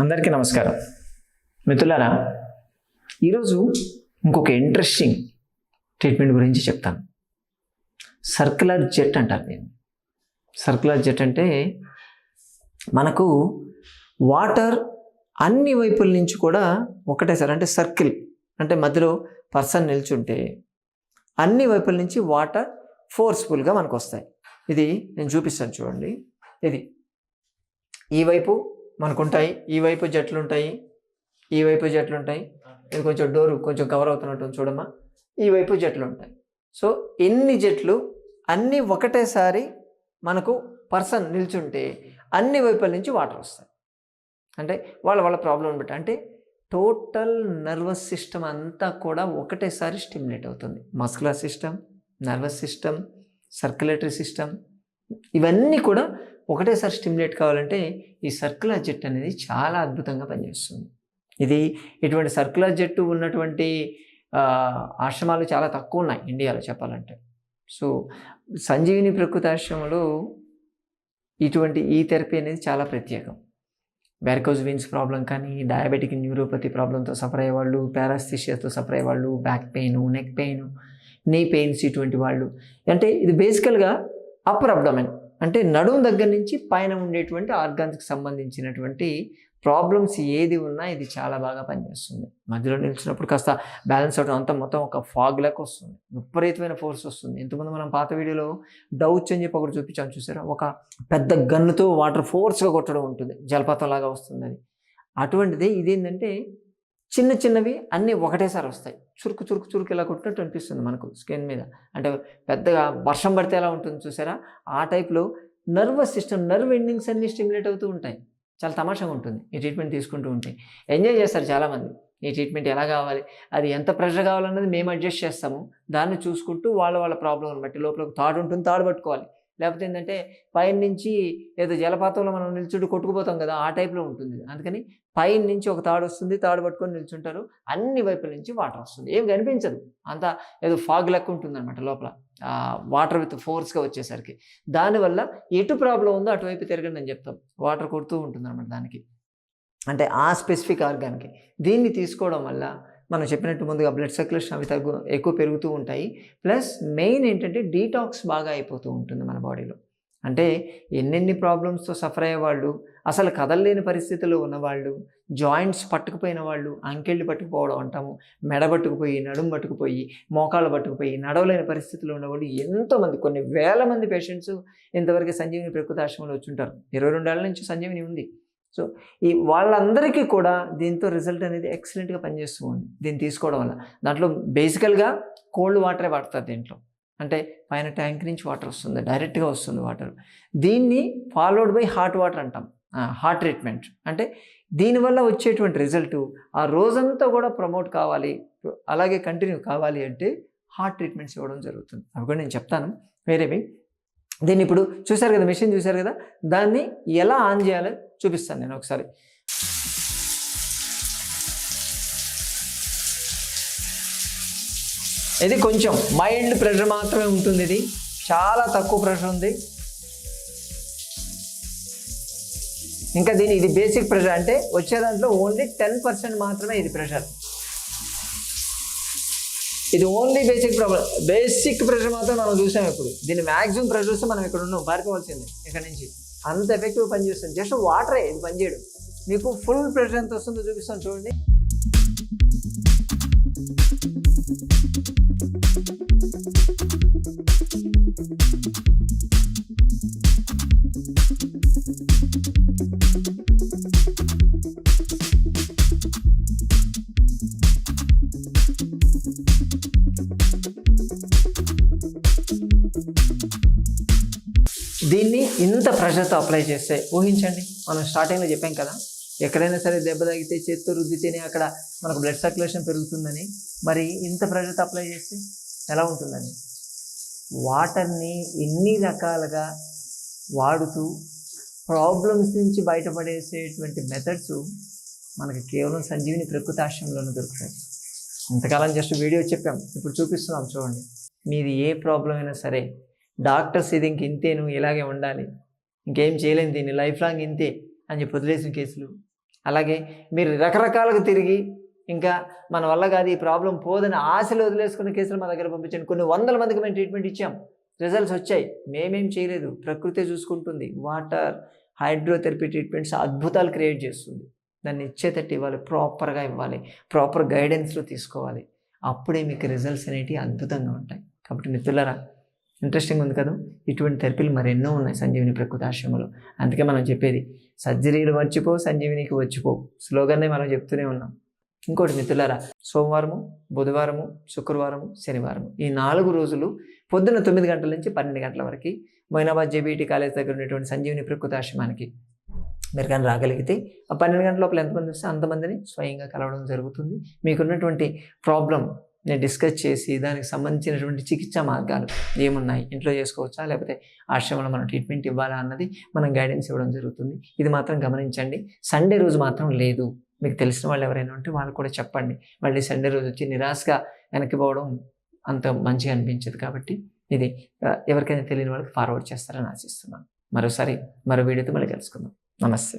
అందరికీ నమస్కారం. మిత్రులారా ఈరోజు ఇంకొక ఇంట్రెస్టింగ్ ట్రీట్మెంట్ గురించి చెప్తాను. సర్కులర్ జెట్ అంటారు దీన్ని సర్కులర్ జెట్ అంటే మనకు వాటర్ అన్ని వైపుల నుంచి కూడా ఒకటేసారి అంటే సర్కిల్ అంటే మధ్యలో పర్సన్ నిల్చుంటే అన్ని వైపుల నుంచి వాటర్ ఫోర్స్ఫుల్గా మనకు వస్తాయి ఇది నేను చూపిస్తాను చూడండి. ఇది ఈ వైపు మనకు ఉంటాయి ఈ వైపు జట్లు ఉంటాయి ఈ వైపు జట్లు ఉంటాయి ఇది కొంచెం డోరు కొంచెం కవర్ అవుతున్నట్టు చూడమ్మా. ఈ వైపు జట్లు ఉంటాయి సో ఎన్ని జట్లు అన్నీ ఒకటేసారి మనకు పర్సన్ నిల్చుంటే అన్ని వైపుల నుంచి వాటర్ వస్తాయి. అంటే వాళ్ళ వాళ్ళ ప్రాబ్లం బట్టి. అంటే టోటల్ నర్వస్ సిస్టమ్ అంతా కూడా ఒకటేసారి స్టిమ్యులేట్ అవుతుంది. Muscular system nervous system circulatory system ఇవన్నీ కూడా ఒకటేసారి స్టిమ్యులేట్ కావాలంటే ఈ సర్కులర్ జెట్ అనేది చాలా అద్భుతంగా పనిచేస్తుంది. ఇది ఇటువంటి సర్కులర్ జెట్టు ఉన్నటువంటి ఆశ్రమాలు చాలా తక్కువ ఉన్నాయి ఇండియాలో చెప్పాలంటే. సో సంజీవిని ప్రకృతి ఆశ్రమంలో ఇటువంటి ఈ థెరపీ అనేది చాలా ప్రత్యేకం. వెరకోజ్ వీన్స్ ప్రాబ్లం కానీ డయాబెటిక్ న్యూరోపతి ప్రాబ్లంతో సఫర్ అయ్యేవాళ్ళు పారాస్థిషియాతో సఫర్ అయ్యేవాళ్ళు back pain neck pain knee pains ఇటువంటి వాళ్ళు. అంటే ఇది బేసికల్గా అప్పర్ అబ్డోమెన్. అంటే నడుము దగ్గర నుంచి పైన ఉండేటువంటి ఆర్గాన్స్కి సంబంధించినటువంటి ప్రాబ్లమ్స్ ఏది ఉన్నా ఇది చాలా బాగా పనిచేస్తుంది. మధ్యలో నిలిచినప్పుడు కాస్త బ్యాలెన్స్ అవడం అంతా మొత్తం ఒక ఫాగ్ లెక్క వస్తుంది. విపరీతమైన ఫోర్స్ వస్తుంది. ఇంతకుముందు మనం పాత వీడియోలో డౌచ్ అని చెప్పి ఒకటి చూపించాం చూసారా? ఒక పెద్ద గన్నుతో వాటర్ ఫోర్స్గా కొట్టడం ఉంటుంది. జలపాతం లాగా వస్తుంది అది అటువంటిది ఇదేంటంటే చిన్న చిన్నవి అన్నీ ఒకటేసారి వస్తాయి. చురుకు చురుకు చురుకు ఇలా కొట్టినట్టు అనిపిస్తుంది మనకు స్కిన్ మీద. అంటే పెద్దగా వర్షం పడితే ఎలా ఉంటుంది చూసారా? ఆ టైప్లో నర్వస్ సిస్టమ్ నర్వ్ ఎండింగ్స్ అన్నీ స్టిమ్యులేట్ అవుతూ ఉంటాయి. చాలా తమాషాగా ఉంటుంది. ఈ ట్రీట్మెంట్ తీసుకుంటూ ఉంటే. ఎంజాయ్ చేస్తారు చాలామంది. ఈ ట్రీట్మెంట్ ఎలా కావాలి? అది ఎంత ప్రెషర్ కావాలన్నది మేము అడ్జస్ట్ చేస్తాము. దాన్ని చూసుకుంటూ వాళ్ళ వాళ్ళ ప్రాబ్లం బట్టి లోపల ఒక తాడు ఉంటుంది తాడు పట్టుకోవాలి. లేకపోతే ఏంటంటే పైన నుంచి ఏదో జలపాతంలో మనం నిల్చుంటూ కొట్టుకుపోతాం కదా ఆ టైప్లో ఉంటుంది అందుకని పైన నుంచి ఒక తాడు వస్తుంది తాడు పట్టుకొని నిల్చుంటారు. అన్ని వైపుల నుంచి వాటర్ వస్తుంది. ఏం కనిపించదు. అంతా ఏదో ఫాగ్ లెక్క ఉంటుంది అనమాట లోపల వాటర్ విత్ ఫోర్స్గా వచ్చేసరికి. దానివల్ల ఎటు ప్రాబ్లం ఉందో అటువైపు తిరగండి అని చెప్తాం. వాటర్ కొడుతూ ఉంటుంది అనమాట దానికి. అంటే ఆ స్పెసిఫిక్ ఆర్గాన్కి. దీన్ని తీసుకోవడం వల్ల మనం చెప్పినట్టు ముందుగా బ్లడ్ సర్క్యులేషన్ అవి తగ్గు ఎక్కువ పెరుగుతూ ఉంటాయి. ప్లస్ మెయిన్ ఏంటంటే డీటాక్స్ బాగా అయిపోతూ ఉంటుంది మన బాడీలో అంటే ఎన్నెన్ని ప్రాబ్లమ్స్తో సఫర్ అయ్యేవాళ్ళు అసలు కదలలేని పరిస్థితుల్లో ఉన్నవాళ్ళు జాయింట్స్ పట్టుకుపోయిన వాళ్ళు అంకెళ్ళు పట్టుకుపోవడం అంటాము మెడ పట్టుకుపోయి నడుము పట్టుకుపోయి మోకాళ్ళు పట్టుకుపోయి నడవలేని పరిస్థితుల్లో ఉన్నవాళ్ళు ఎంతోమంది కొన్ని వేల మంది పేషెంట్స్ ఇంతవరకు సంజీవిని ప్రకృతి ఆశ్రమంలో వచ్చి ఉంటారు. ఇరవై రెండేళ్ళ నుంచి సంజీవిని ఉంది. సో ఈ వాళ్ళందరికీ కూడా దీంతో రిజల్ట్ అనేది ఎక్సలెంట్గా పనిచేస్తూ ఉంది. దీన్ని తీసుకోవడం వల్ల. దాంట్లో బేసికల్గా కోల్డ్ వాటరే వాడతారు దీంట్లో. అంటే పైన ట్యాంక్ నుంచి వాటర్ వస్తుంది డైరెక్ట్గా వస్తుంది వాటర్. దీన్ని ఫాలోడ్ బై హాట్ వాటర్ అంటాం. Heart treatment. అంటే దీనివల్ల వచ్చేటువంటి రిజల్ట్ ఆ రోజంతా కూడా ప్రమోట్ కావాలి అలాగే కంటిన్యూ కావాలి అంటే హార్ట్ ట్రీట్మెంట్స్ ఇవ్వడం జరుగుతుంది. అవి కూడా నేను చెప్తాను. వేరేవి. దీన్ని ఇప్పుడు చూశారు కదా మెషిన్ చూశారు కదా దాన్ని ఎలా ఆన్ చేయాలో? చూపిస్తాను నేను ఒకసారి. ఇది కొంచెం మైల్డ్ ప్రెషర్ మాత్రమే ఉంటుంది ఇది. చాలా తక్కువ ప్రెషర్ ఉంది. ఇంకా దీని ఇది బేసిక్ ప్రెషర్ అంటే వచ్చే దాంట్లో ఓన్లీ టెన్ పర్సెంట్ మాత్రమే ఇది ప్రెషర్. ఇది only basic problem basic pressure మాత్రం మనం చూసాం ఇప్పుడు దీని మ్యాక్సిమం ప్రెషర్ వస్తే మనం ఇక్కడ ఉన్నాం పారిపోవాల్సిందే ఇక్కడ నుంచి. అంత ఎఫెక్టివ్ పనిచేస్తుంది జస్ట్ వాటరే ఇది పనిచేయడం మీకు ఫుల్ ప్రెషర్ ఎంత వస్తుందో చూపిస్తాను చూడండి. దీన్ని ఇంత ప్రెషర్తో అప్లై చేస్తే ఊహించండి మనం స్టార్టింగ్లో చెప్పాం కదా ఎక్కడైనా సరే దెబ్బ తాగితే చేత్తో రుద్దితేనే అక్కడ మనకు బ్లడ్ సర్క్యులేషన్ పెరుగుతుందని మరి ఇంత ప్రెషర్తో అప్లై చేస్తే ఎలా ఉంటుందండి? వాటర్ని ఎన్ని రకాలుగా వాడుతూ ప్రాబ్లమ్స్ నుంచి బయటపడేసేటువంటి మెథడ్స్ మనకు కేవలం సంజీవిని ప్రకృతి ఆశ్రమంలోనే దొరుకుతాయి. ఇంతకాలం జస్ట్ వీడియో చెప్పాం ఇప్పుడు చూపిస్తున్నాం చూడండి. మీది ఏ ప్రాబ్లం అయినా సరే డాక్టర్స్ ఇది ఇంక ఇంతే నువ్వు ఇలాగే ఉండాలి. ఇంకేం చేయలేని దీన్ని లైఫ్ లాంగ్ ఇంతే అని చెప్పి వదిలేసిన కేసులు. అలాగే మీరు రకరకాలుగా తిరిగి ఇంకా మన వల్ల కాదు ఈ ప్రాబ్లం పోదని ఆశలు వదిలేసుకున్న కేసులు మా దగ్గర పంపించండి. కొన్ని వందల మందికి మేము ట్రీట్మెంట్ ఇచ్చాం. రిజల్ట్స్ వచ్చాయి. మేమేం చేయలేదు. ప్రకృతి చూసుకుంటుంది. వాటర్ హైడ్రోథెరపీ ట్రీట్మెంట్స్ అద్భుతాలు క్రియేట్ చేస్తుంది. దాన్ని ఇచ్చేటట్టు ఇవ్వాలి ప్రాపర్గా ఇవ్వాలి ప్రాపర్ గైడెన్స్లో తీసుకోవాలి. అప్పుడే మీకు రిజల్ట్స్ అనేటివి అద్భుతంగా ఉంటాయి. కాబట్టి మిత్రులరా ఇంట్రెస్టింగ్ ఉంది కదా. ఇటువంటి థెరపీలు మరెన్నో ఉన్నాయి సంజీవిని ప్రకృతి ఆశ్రమంలో. అందుకే మనం చెప్పేది సర్జరీలు మర్చిపో సంజీవినికి వచ్చిపో. స్లోగానే మనం చెప్తూనే ఉన్నాం. ఇంకోటి మిత్రులారా సోమవారము బుధవారము శుక్రవారము శనివారము. ఈ నాలుగు రోజులు పొద్దున్న తొమ్మిది గంటల నుంచి పన్నెండు గంటల వరకు మొయినాబాద్ జేబీటీ కాలేజ్ దగ్గర ఉన్నటువంటి సంజీవిని ప్రకృతి ఆశ్రమానికి మీరు కానీ రాగలిగితే ఆ పన్నెండు గంటల లోపల ఎంతమంది వస్తే అంతమందిని స్వయంగా కలవడం జరుగుతుంది. మీకున్నటువంటి ప్రాబ్లం నేను డిస్కస్ చేసి దానికి సంబంధించినటువంటి చికిత్సా మార్గాలు ఏమున్నాయి? ఇంట్లో చేసుకోవచ్చా? లేకపోతే ఆశ్రమంలో మనం ట్రీట్మెంట్ ఇవ్వాలా అన్నది మనం గైడెన్స్ ఇవ్వడం జరుగుతుంది. ఇది మాత్రం గమనించండి. సండే రోజు మాత్రం లేదు. మీకు తెలిసిన వాళ్ళు ఎవరైనా ఉంటే వాళ్ళు కూడా చెప్పండి. మళ్ళీ సండే రోజు వచ్చి నిరాశగా వెనక్కి పోవడం అంత మంచిగా అనిపించదు కాబట్టి ఇది ఎవరికైనా తెలియని వాళ్ళకి ఫార్వర్డ్ చేస్తారని ఆశిస్తున్నాను. మరోసారి మరో వీడియోతో మళ్ళీ కలుసుకుందాం. నమస్తే.